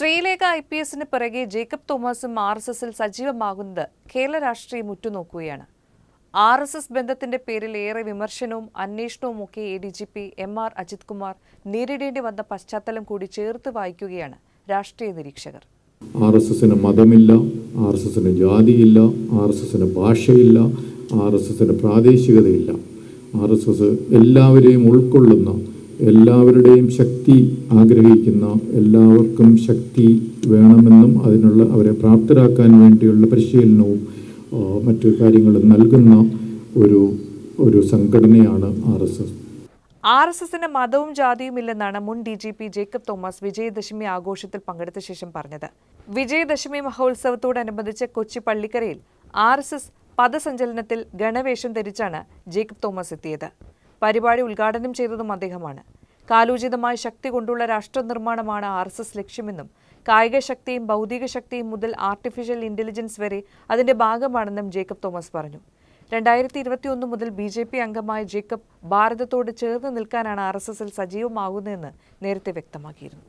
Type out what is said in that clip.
Sreelekha I P എസിന് പിറകെ Jacob തോമസും ആർ എസ് എസിൽ സജീവമാകുന്നത് കേരള രാഷ്ട്രീയം ഉറ്റുനോക്കുകയാണ്. ആർ എസ് എസ് ബന്ധത്തിന്റെ പേരിൽ ഏറെ വിമർശനവും അന്വേഷണവും ഒക്കെ A D G P M R Ajith Kumar നേരിടേണ്ടി വന്ന പശ്ചാത്തലം കൂടി ചേർത്ത് വായിക്കുകയാണ് രാഷ്ട്രീയ നിരീക്ഷകർ. ആർ എസ് എസിന് മതമില്ല ആർ എസ് എസിന് ജാതിയില്ല ആർ എസ് എസിന് ഭാഷയില്ല ആർ എസ് എസിന് പ്രാദേശികതയില്ല. ആർ എസ് എസ് എല്ലാവരെയും ഉൾക്കൊള്ളുന്ന എല്ലാവരുടെയും ശക്തി ആഗ്രഹിക്കുന്ന എല്ലാവർക്കും ശക്തി വേണമെന്നും അതിനുള്ള അവരെ പ്രാപ്തരാക്കാൻ വേണ്ടിയുള്ള പരിശീലനവും മറ്റു കാര്യങ്ങളും നൽകുന്ന ഒരു ഒരു സംഘടനയാണ് R S S. R S എസിന് മതവും ജാതിയും ഇല്ലെന്നാണ് മുൻ D G P Jacob Thomas Vijayadashami ആഘോഷത്തിൽ പങ്കെടുത്ത ശേഷം പറഞ്ഞത്. വിജയദശമി മഹോത്സവത്തോടനുബന്ധിച്ച് കൊച്ചി പള്ളിക്കരയിൽ ആർ എസ് എസ് പദസഞ്ചലനത്തിൽ ഗണവേഷം ധരിച്ചാണ് ജേക്കബ് തോമസ് എത്തിയത്. പരിപാടി ഉദ്ഘാടനം ചെയ്തതും അദ്ദേഹമാണ്. കാലോചിതമായ ശക്തി കൊണ്ടുള്ള രാഷ്ട്ര നിർമ്മാണമാണ് ആർ എസ് എസ് ലക്ഷ്യമെന്നും കായിക ശക്തിയും ഭൗതിക ശക്തിയും മുതൽ ആർട്ടിഫിഷ്യൽ ഇന്റലിജൻസ് വരെ അതിന്റെ ഭാഗമാണെന്നും ജേക്കബ് തോമസ് പറഞ്ഞു. രണ്ടായിരത്തി ഇരുപത്തിയൊന്ന് മുതൽ ബി ജെ പി അംഗമായ ജേക്കബ് ഭാരതത്തോട് ചേർന്ന് നിൽക്കാനാണ് ആർ എസ് എസിൽ സജീവമാകുന്നതെന്ന് നേരത്തെ വ്യക്തമാക്കിയിരുന്നു.